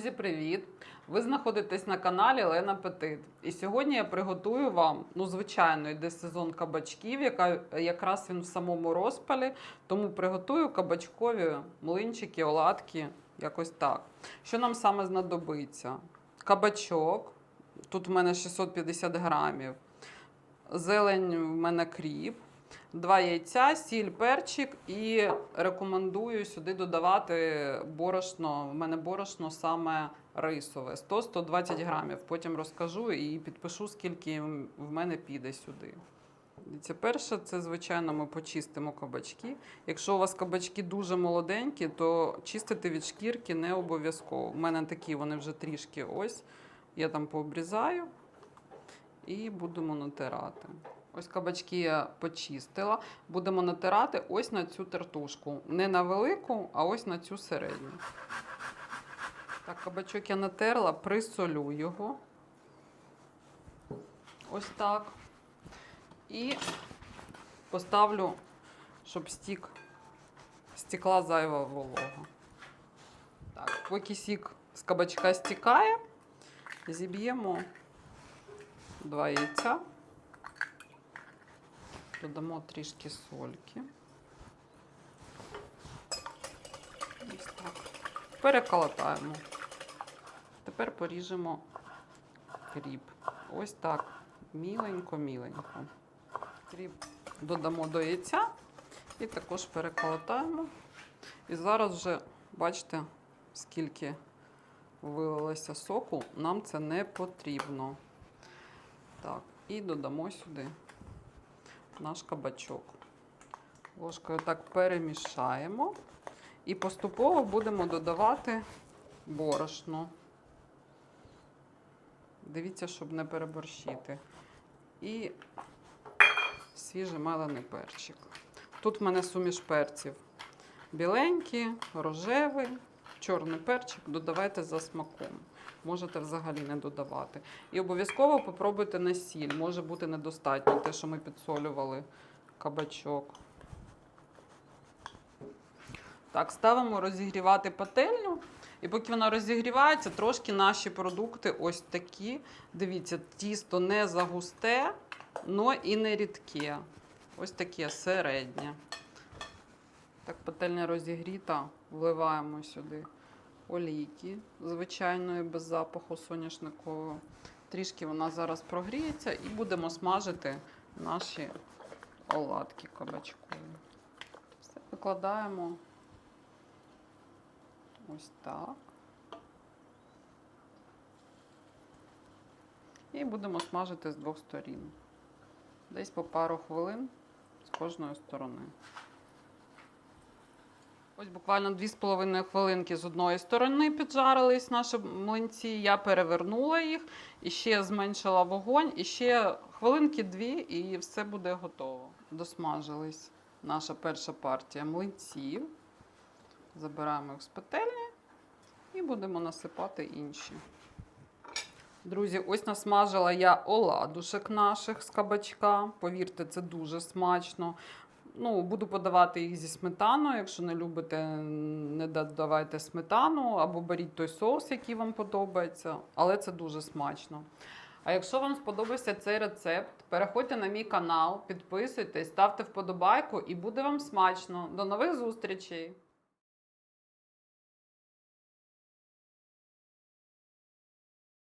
Друзі, привіт! Ви знаходитесь на каналі Лена Петит. І сьогодні я приготую вам, ну, звичайно, йде сезон кабачків, яка, якраз він в самому розпалі. Тому приготую кабачкові млинчики, оладки, якось так. Що нам саме знадобиться? Кабачок. Тут в мене 650 грамів. Зелень в мене кріп. Два яйця, сіль, перчик і рекомендую сюди додавати борошно. В мене борошно саме рисове 100-120 грамів. Потім розкажу і підпишу, скільки в мене піде сюди. Дивіться, перше, це, звичайно, ми почистимо кабачки. Якщо у вас кабачки дуже молоденькі, то чистити від шкірки не обов'язково. У мене такі вони вже трішки ось. Я там пообрізаю і будемо натирати. Ось кабачки я почистила. Будемо натирати ось на цю тертушку. Не на велику, а ось на цю середню. Так, кабачок я натерла, присолю його. Ось так. І поставлю, щоб стік, стікла зайва волога. Так, поки сік з кабачка стікає, зіб'ємо два яйця. Додамо трішки сольки. Ось так. Переколотаємо. Тепер поріжемо кріп. Ось так. Міленько-міленько. Кріп додамо до яйця і також переколотаємо. І зараз вже бачите, скільки вилилося соку, нам це не потрібно. Так, і додамо сюди наш кабачок. Ложкою так перемішаємо і поступово будемо додавати борошно. Дивіться, щоб не переборщити. І свіжий мелений перчик. Тут в мене суміш перців. Біленький, рожевий, чорний перчик додавайте за смаком. Можете взагалі не додавати. І обов'язково попробуйте на сіль. Може бути недостатньо те, що ми підсолювали кабачок. Так, ставимо розігрівати пательню. І поки вона розігрівається, трошки наші продукти ось такі. Дивіться, тісто не загусте, але і не рідке. Ось таке середнє. Так, пательня розігріта, вливаємо сюди олійки звичайної, без запаху соняшникового. Трішки вона зараз прогріється і будемо смажити наші оладки кабачкові. Все викладаємо ось так. І будемо смажити з двох сторін. Десь по пару хвилин з кожної сторони. Ось буквально 2,5 хвилинки з одної сторони піджарились наші млинці. Я перевернула їх і ще зменшила вогонь, і ще хвилинки дві, і все буде готово. Досмажились наша перша партія млинців. Забираємо їх з петельні і будемо насипати інші. Друзі, ось насмажила я оладушек наших з кабачка. Повірте, це дуже смачно. Ну, буду подавати їх зі сметаною. Якщо не любите, не додавайте сметану або беріть той соус, який вам подобається, але це дуже смачно. А якщо вам сподобався цей рецепт, переходьте на мій канал, підписуйтесь, ставте вподобайку і буде вам смачно. До нових зустрічей!